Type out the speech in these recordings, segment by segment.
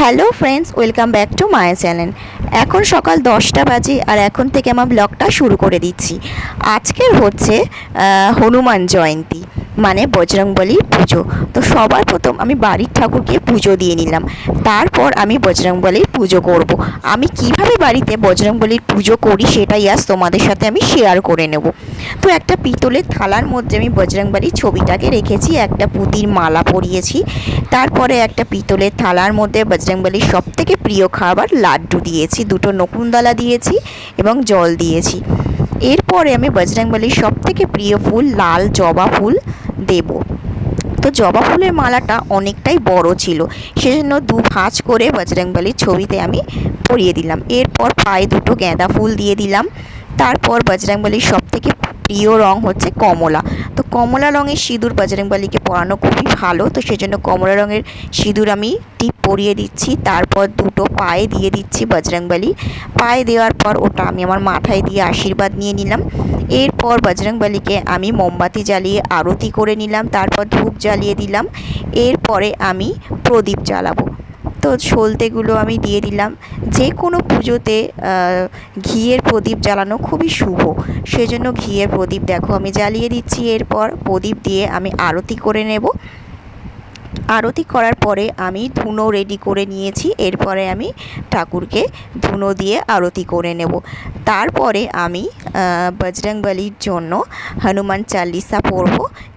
Hello friends, welcome back to my channel. এখন সকাল দশটা বাজে আর এখন থেকে আমার ব্লগটা শুরু করে দিচ্ছি। আজকের হচ্ছে হনুমান জয়ন্তী। মানে বজরংবলীর পুজো। তো সবার প্রথম আমি বাড়ির ঠাকুরকে পুজো দিয়ে নিলাম। তারপর আমি বজরংবলীর পুজো করব। আমি কীভাবে বাড়িতে বজরংবলীর পুজো করি সেটাই আজ তোমাদের সাথে আমি শেয়ার করে নেব। তো একটা পিতলের থালার মধ্যে আমি বজরংবলীর ছবিটাকে রেখেছি, একটা পুঁতির মালা পরিয়েছি। তারপরে একটা পিতলের থালার মধ্যে বজরংবলীর সব থেকে প্রিয় খাবার লাড্ডু দিয়েছি, দুটো নকুনদালা দিয়েছি এবং জল দিয়েছি। এরপরে আমি বজরংবলীর সব থেকে প্রিয় ফুল লাল জবা ফুল। দেব। তো জবা ফুলের মালাটা অনেকটাই বড় ছিল। সেজন্য দু ভাঁজ করে বজরংবলীর ছবিতে আমি পরিয়ে দিলাম। এরপর পায়ে দুটো গাঁদা ফুল দিয়ে দিলাম। তারপর বজরংবলীর সব থেকে প্রিয় রং হচ্ছে কমলা। তো কমলা রঙের সিঁদুর বজরংবলীকে পরানো খুবই ভালো। তো সেজন্য কমলা রঙের সিঁদুর আমি টিপ পরিয়ে দিচ্ছি। তারপর দুটো পায়ে দিয়ে দিচ্ছি বজরংবলী। পায়ে দেওয়ার পর ওটা আমি আমার মাথায় দিয়ে আশীর্বাদ নিয়ে নিলাম। এরপর বজরংবলীকে আমি মোমবাতি জ্বালিয়ে আরতি করে নিলাম, তারপর ধূপ জ্বালিয়ে দিলাম, এরপরে আমি প্রদীপ জ্বালাবো। তো সলতেগুলো আমি দিয়ে দিলাম। যে কোনো পুজোতে ঘিয়ের প্রদীপ জ্বালানো খুবই শুভ। সেজন্য ঘিয়ের প্রদীপ দেখো আমি জ্বালিয়ে দিচ্ছি। এরপর প্রদীপ দিয়ে আমি আরতি করে নেব। আরতি করার পরে আমি ধুনো রেডি করে নিয়েছি। এরপরে আমি ঠাকুরকে ধুনো দিয়ে আরতি করে নেব। তারপরে আমি বজরংবলির জন্য হনুমান চাল্লিশা পড়ব।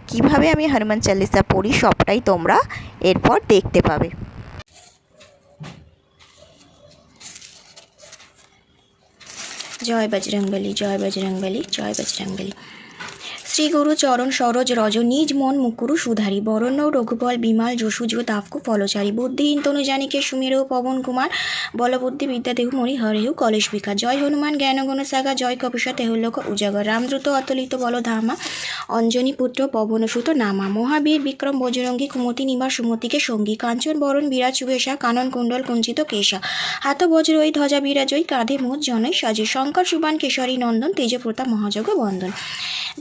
কীভাবে আমি হনুমান চাল্লিশা পড়ি সবটাই তোমরা এরপর দেখতে পাবে। জয় বজরংবলী জয় বজরংবলী জয় বজরংবলী শ্রী গুরু চরণ সরোজ রজ নিজ মন মুকুরু সুধারি। বরণ্য, রঘুবল, বিমাল যশুজ দাফকু ফলচারী। বুদ্ধিহীন তনু জানিকে সুমেরু পবন কুমার। বলবুদ্ধি বিদ্যা দেহু মরি হরেহু কলেশ বিকা জয় হনুমান, জ্ঞান গুণ সাগা, জয় কপিসা তেহুল্লোক উজাগর। রামদ্রুত অতলিত বল ধামা, অঞ্জনী পুত্র পবনসুত নামা। মহাবীর বিক্রম বজরঙ্গী কুমতি নিমা সুমতিকে সঙ্গী। কাঞ্চন বরণ বিরাজ সুবেশা কানন কুণ্ডল কুঞ্চিত কেশা। হাত বজ্র ওই ধ্বজা বিরাজয় কাঁধে মোজ জনয় সাজে শঙ্কর, সুবান, কেশরী, নন্দন, তেজপ্রতাপ মহাযজ্ঞ বন্দন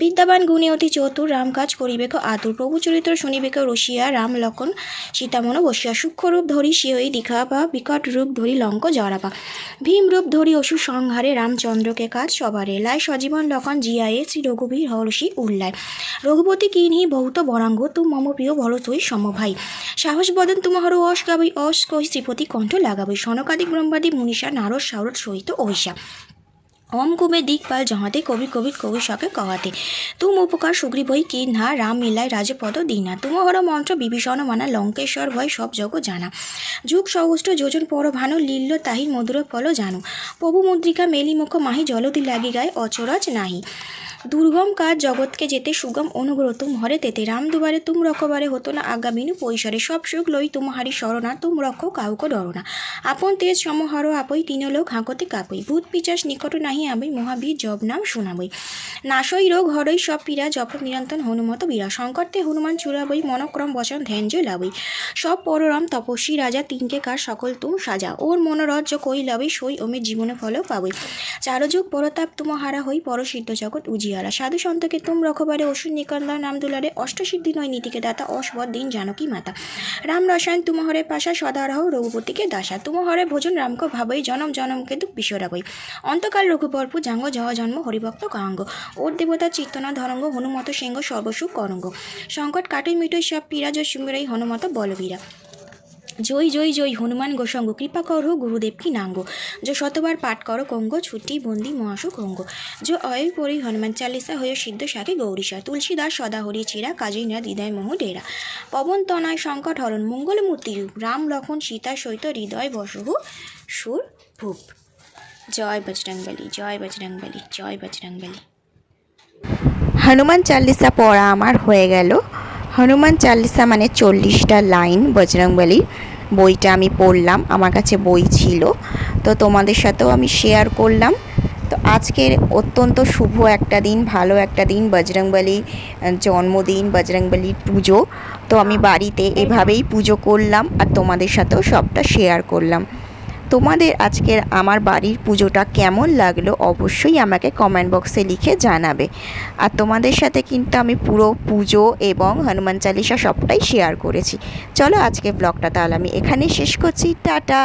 বিদ্যাবান গুণে অতি চতুর রাম কাজ করিবেক আতুর প্রভু চরিত্র শুনিবেক রসিয়া, রাম লক্ষণ সীতামন বসিয়া সূক্ষ্মরূপ ধরি সিয়ই দীঘা বা বিকট রূপ ধরি লঙ্ক জড়াপা ভীম রূপ ধরি অসুর সংহারে রামচন্দ্রকে কাজ সবারে, লাই সজীবন লক্ষণ জিয়ায়ে, শ্রী রঘুবীর হরষি উল্লায়। রঘুপতি কিনহি বহুত বরাঙ্গ তু মম প্রিয় ভল তুই সমভাই। সাহস বদন তুমহর অস গাবই অস কই শ্রীপতি কণ্ঠ লাগাবই সনকাদিক ব্রহ্মাদি মুনিষা, নারদ সারদ সহিত ঐশা অম কুমে দিকপাল জহাতে কবি কবি কবি শকে কহাতে তুম উপকার সুগ্রী হই কি না রাম মিলায় রাজপদ দিনা তুমহর মন্ত্র বিভীষণ মানা লঙ্কেশ্বর ভয় সব জগ জানা যুগ সহস্র যোজন পর ভানু লীল্য তাহির মধুর ফল জানু প্রভু মুদ্রিকা মেলি মুখ মাহি জলদি লাগি গায় অচরজ নাহি দুর্গম কাজ জগৎকে যেতে সুগম অনুগ্রহ তুম হরে তেতে। রাম দুবারে তুম রক্ষবারে হতো না বিনু পৈশরে। সব সুখ লই তুমহারি শরণা, তুম রক্ষ কাউক ডরনা আপন তেজ সমহর আপই, তিন লোক হাঁকতে কাপই। ভূত পিচাস নিকট নাহি আবই, মহাবীর জব নাম শোনাবই। নাশই রোগ হরই সব পীড়া, জপ নিরন্তন হনুমত বীরা শঙ্করতে হনুমান চূড়াবই, মনক্রম বচন ধ্যানজ লাবই। সব পররম তপস্বী রাজা, তিনকে কার সকল তুম সাজা। ওর মনোরজ্জ কই লাবই, সই ওমে জীবনে ফল পাবই। চারযুগ পরতাপ তুম হারা হই, পরসিদ্ধ জগৎ উজিয়ারা সাধু সন্তকে তুম রখবারে অসুর নিকন্দন নাম দুলারে অষ্টসিদ্ধি নয় নীতিকে দাতা অসবদ দিন জানকী মাতা। রাম রসায়ন তুমহরে পাশা সদারহ রঘুপতিকে দাসা। তুমহরে ভোজন রামক ভাবই, জনম জনমকে দুঃখ বিশ্বরাবই অন্তকাল রঘুপর্পু জাঙ্গ জহ জন্ম হরিভক্ত কাঙ্গ। ওর দেবতা চিত্তনা ধরঙ্গ হনুমত সিংহ সর্বসুখ করঙ্গ। সংকট কাটই মিটই সব পীরা জয় সুমিরাই হনুমত বলবীরা। জয় জয় জয়, হনুমান গোসঙ্গ, কৃপা করো, গুরুদেব কি নাঙ্গ? যে শতবার পাঠ করো, কঙ্গ, ছুটি, বন্দি মহাসু কঙ্গ যে অয় পরি, হনুমান চালিসা, হয়ে সিদ্ধ শাকে গৌরীশা তুলসীদাস সদা হরি ছিড়া কাজী না হৃদয় মোহ ডেরা। পবন তনয়, সংকট হরণ, মঙ্গল মূর্তি রূপ, রাম লক্ষণ, সীতা সৈত, হৃদয় বসহু, সুর, ভূপ। জয় বজরংবলী জয় বজরংবলী জয় বজরংবলী হনুমান চাল্লিশা পড়া আমার হয়ে গেল। হনুমান চাল্লিশা মানে চল্লিশটা লাইন বজরংবলীর বইটা আমি পড়লাম আমার কাছে বই ছিল। তো তোমাদের সাথেও আমি শেয়ার করলাম। তো আজকের অত্যন্ত শুভ একটা দিন ভালো একটা দিন বজরংবলী আহ, জন্মদিন বজরংবলীর পুজো। তো আমি বাড়িতে এভাবেই পুজো করলাম আর তোমাদের সাথেও সবটা শেয়ার করলাম। তোমাদের আজকের আমার বাড়ির পুজোটা কেমন লাগল অবশ্যই আমাকে কমেন্ট বক্সে লিখে জানাবে। আর তোমাদের সাথে কিন্তু আমি পুরো পুজো এবং হনুমান চালিসা সবটাই শেয়ার করেছি। চলো আজকে ব্লগটা তাহলে আমি এখানেই শেষ করছি। টাটা!